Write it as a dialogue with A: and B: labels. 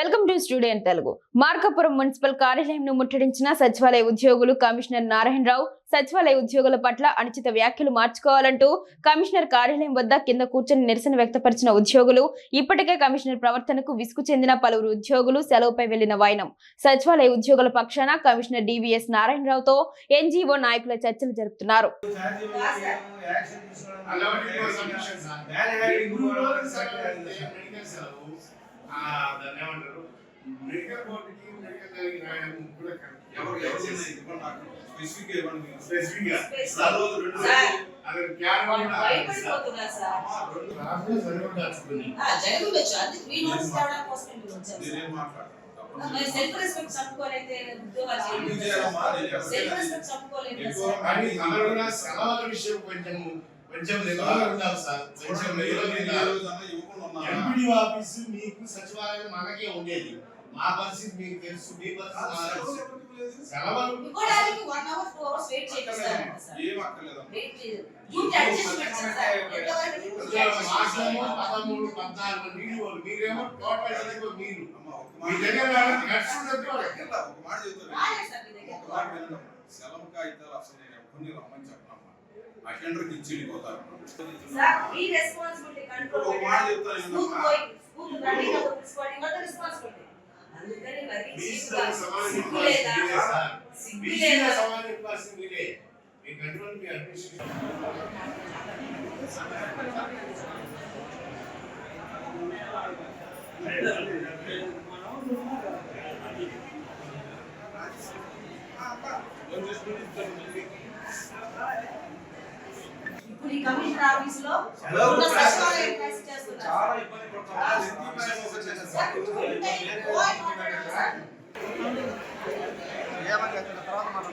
A: Welcome to studio Telugu. Markapuram municipal కార్యాలయంను ముట్టడించిన సచివాలయ ఉద్యోగులు కమిషనర్ నారాయణరావు సచివాలయ ఉద్యోగుల పట్ల అనుచిత వ్యాఖ్యలు మార్చుకోవాలంటూ కమిషనర్ కార్యాలయం వద్ద కింద కూర్చొని నిరసన వ్యక్తపరిచిన ఉద్యోగులు ఇప్పటికే కమిషనర్ ప్రవర్తనకు విసుగు చెందిన పలువురు ఉద్యోగులు సెలవుపై వెళ్ళిన వైనం. సచివాలయ ఉద్యోగుల పక్షాన కమిషనర్ డివిఎస్ నారాయణరావుతో ఎన్జీఓ నాయకుల చర్చలు జరుపుతున్నారు.
B: దాన్ని
C: సెల్ఫ్ రెస్పెక్ట్ సెల్ఫ్ రెస్పెక్ట్ చంపుకోలేదు
B: సెలవుల విషయం కొంచెం కొంచెం నిలవగా ఉండాలి సార్? ఎంపీడీ ఆఫీసు మీకు సచివాలయం మనకే ఉండేది. మా పరిస్థితి మీకు తెలుసు మీ
D: ఆ,
B: పరిస్థితి మా
D: సెలవులు
B: తెలుసు.
D: ఎవరికి లేదు?
B: సెలవులు?
C: ఇంకోడానికి one hour two hours wait చేపిస్తారంట sir.
D: ఏం అక్కర్లేదమ్మా.
C: వెయిట్ చేయదు. Duty adjustment sir. ఎంతవరకు డ్యూటీ
B: మాసము
C: అడ్జస్ట్మెంట్
B: పదమూడు పద్నాలుగు వీడియోలు మీరేమో టోటల్ మీరు మీ దగ్గర. ఖర్చు ఉండదు వాళ్ళకి.
D: ఇలా ఒక మాట చెప్తాను.
C: రాలేదు సార్ మీ దగ్గర.
D: ఒక మాట వినండి అమ్మా. సెలవు కాగితాలు అసలు నేను ఎప్పుడు రమ్మని చెప్పనమ్మా. అటెండర్కి ఇచ్చి వెళ్ళిపోతారు.
C: సార్ ఈ రెస్పాన్సిబిలిటీ కంట్రోల్
D: ఒక మాట చెప్తాను.
C: మరి
B: బీసీలో సమానం
C: సిగ్గు
B: ఇవ్వాల్సింది
C: లేదా
B: మీరే సార్.
C: సిగ్గు
B: బీసీలో
C: లేదా
B: సమానం ఇవ్వాల్సింది మీరే. మీ కంట్రోల్ మీ అడ్మినిస్ట్రేషన్.
C: ఇప్పుడు ఈ కమిషనర్ ఆఫీస్ లో
D: సెలవు
C: ఉన్న
D: ప్రాసెస్
C: సచివాలయం క్లాస్ చేస్తున్నారు
D: చాలా ఇబ్బంది పడుతున్నాం ఎందుకు మేడం వచ్చేసారు
C: సార్, ఉంటే ఏమని తర్వాత మనం